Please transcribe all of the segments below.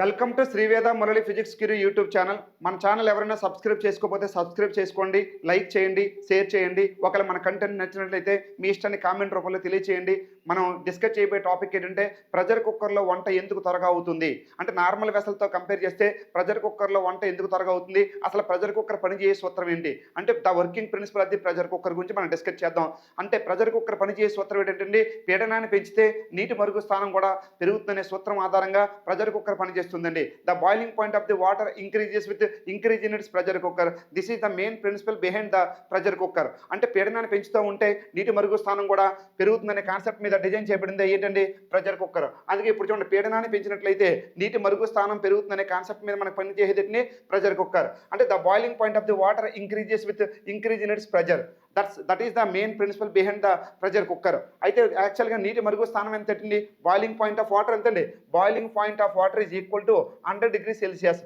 Welcome to Sriveda Murali physics curie YouTube channel. మన channel ఎవరైనా subscribe చేసుకోకపోతే subscribe చేసుకోండి లైక్ చేయండి షేర్ చేయండి. ఒకవేళ మన కంటెంట్ నచ్చినట్లయితే మీ ఇష్టాన్ని కామెంట్ రూపంలో తెలియచేయండి. మనం డిస్కస్ చేయబోయే టాపిక్ ఏంటంటే ప్రెజర్ కుక్కర్లో వంట ఎందుకు త్వరగా అవుతుంది? అంటే నార్మల్ వెసల్తో కంపేర్ చేస్తే ప్రెజర్ కుక్కర్లో వంట ఎందుకు త్వరగా అవుతుంది? అసలు ప్రెజర్ కుక్కర్ పనిచేసే సూత్రం ఏంటి? అంటే the working principle of the pressure cooker గురించి మనం డిస్కస్ చేద్దాం. అంటే ప్రెజర్ కుక్కర్ పనిచేసే సూత్రం ఏంటంటే పీడనాన్ని పెంచితే నీటి మరుగు స్థానం కూడా పెరుగుతుందనే సూత్రం ఆధారంగా ప్రెజర్ కుక్కర్ చేస్తుందండి. The boiling point of the water increases with increase in its pressure cooker this is the main principle behind the pressure cooker అంటే పీడనాన్ని పెంచుతూ ఉంటే నీటి మరుగు స్థానం కూడా పెరుగుతుందనే కాన్సెప్ట్ మీద డిజైన్ చేయబడింది ఏంటండి? ప్రెజర్ కుక్కర్ అందుకే ఇప్పుడు చూడండి పీడనాన్ని పెంచినట్లయితే నీటి మరుగు స్థానం పెరుగుతుందనే కాన్సెప్ట్ మీద మనకు పనిచేసేది ప్రెజర్ కుక్కర్ అంటే the boiling point of the water increases with increase in its pressure that's that is the main principle behind the pressure cooker అయితే యాక్చువల్గా నీటి మరుగు స్థానం ఎంత అండి బాయిలింగ్ పాయింట్ ఆఫ్ వాటర్ ఎంతండి? Boiling point of water is equal to hundred degree celsius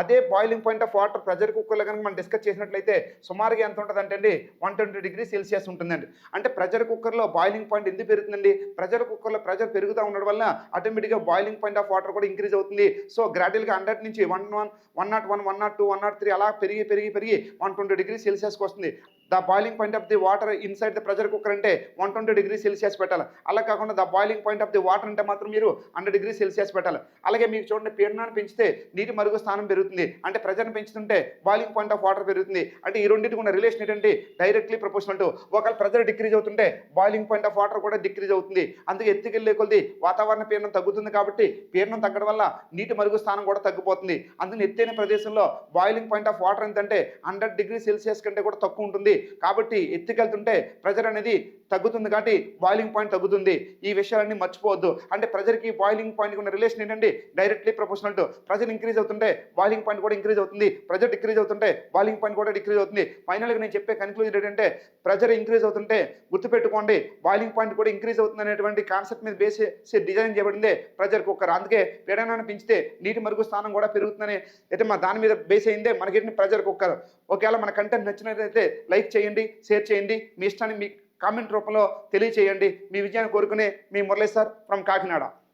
అదే boiling point of water pressure కుక్కర్లో కనుక మనం డిస్కస్ చేసినట్లయితే సుమారుగా ఎంత ఉంటుంది అంటే అండి? వన్ ట్వంటీ డిగ్రీ సెల్సియస్ ఉంటుందండి. అంటే ప్రెజర్ కుక్కర్లో బాయిలింగ్ పాయింట్ ఎందుకు పెరుగుతుందండి? ప్రెజర్ కుక్కర్లో ప్రెజర్ పెరుగుతూ ఉండడం వల్ల ఆటోమేటిక్గా బాయిలింగ్ పాయింట్ ఆఫ్ వాటర్ కూడా ఇంక్రీజ్ అవుతుంది. సో గ్రాడ్యువల్గా హండ్రెడ్ నుంచి one one one nought one one nought two one nought three అలా పెరిగి పెరిగి పెరిగి వన్ ట్వంటీ డిగ్రీ సెల్సియస్కి వస్తుంది. The boiling point of the water inside the pressure cooker అంటే వన్ ట్వంటీ డిగ్రీ సెల్సియస్ పెట్టాలి. అలా కాకుండా the boiling point of the water అంటే మాత్రం మీరు హండ్రెడ్ డిగ్రీ సెల్సియస్ పెట్టాలి. అలాగే మీకు చూడండి పీడనాన్ని పెంచితే నీటి మరుగు స్థానం పెరుగుతుంది. పెరుగుతుంది. అంటే ప్రెజర్ని పెంచుతుంటే బాయిలింగ్ పాయింట్ ఆఫ్ వాటర్ పెరుగుతుంది. అంటే ఈ రెండింటికి ఉన్న రిలేషన్ ఏంటంటే డైరెక్ట్లీ ప్రపోర్షనల్ టు ఒకవేళ ప్రెజర్ డిక్రీజ్ అవుతుంటే బాయిలింగ్ పాయింట్ ఆఫ్ వాటర్ కూడా డిక్రీజ్ అవుతుంది. అందుకే ఎత్తుకెళ్ళే కొద్ది వాతావరణ పీడనం తగ్గుతుంది కాబట్టి పీడనం తగ్గడం వల్ల నీటి మరుగు స్థానం కూడా తగ్గిపోతుంది. అందుకని ఎత్తైన ప్రదేశంలో బాయిలింగ్ పాయింట్ ఆఫ్ వాటర్ ఎంతంటే హండ్రెడ్ డిగ్రీ సెల్సియస్ కంటే కూడా తక్కువ ఉంటుంది. కాబట్టి ఎత్తుకెళ్తుంటే ప్రెజర్ అనేది తగ్గుతుంది కాబట్టి బాయిలింగ్ పాయింట్ తగ్గుతుంది. ఈ విషయాలన్నీ మర్చిపోవద్దు. అంటే ప్రెజర్కి బాయిలింగ్ పాయింట్కి ఉన్న రిలేషన్ ఏంటండి? Directly proportional to pressure increase అవుతుంటే బాయిలింగ్ పాయింట్ కూడా ఇంక్రీజ్ అవుతుంది. ప్రెజర్ డిక్రీజ్ అవుతుంటే బాయిలింగ్ పాయింట్ కూడా డిక్రీజ్ అవుతుంది. ఫైనల్గా నేను చెప్పే కన్క్లూజన్ ఏంటంటే ప్రెజర్ ఇంక్రీజ్ అవుతుంటే గుర్తుపెట్టుకోండి. బాయిలింగ్ పాయింట్ కూడా ఇంక్రీజ్ అవుతుంది అనేటువంటి కాన్సెప్ట్ మీద బేస్ చేసి డిజైన్ చేయబడింది. ప్రెజర్ కుక్కర్ అందుకే పీడనాన్ని పెంచితే నీటి మరుగు స్థానం కూడా పెరుగుతుందని అయితే మా దాని మీద బేస్ అయిందే మనకి ప్రెజర్ కుక్కర్ ఒకవేళ మన కంటెంట్ నచ్చినట్లయితే లైక్ చేయండి షేర్ చేయండి. మీ ఇష్టాన్ని మీ కామెంట్ రూపంలో తెలియచేయండి. మీ విజయాన్ని కోరుకునే మీ మురళీ సార్ ఫ్రమ్ కాకినాడ.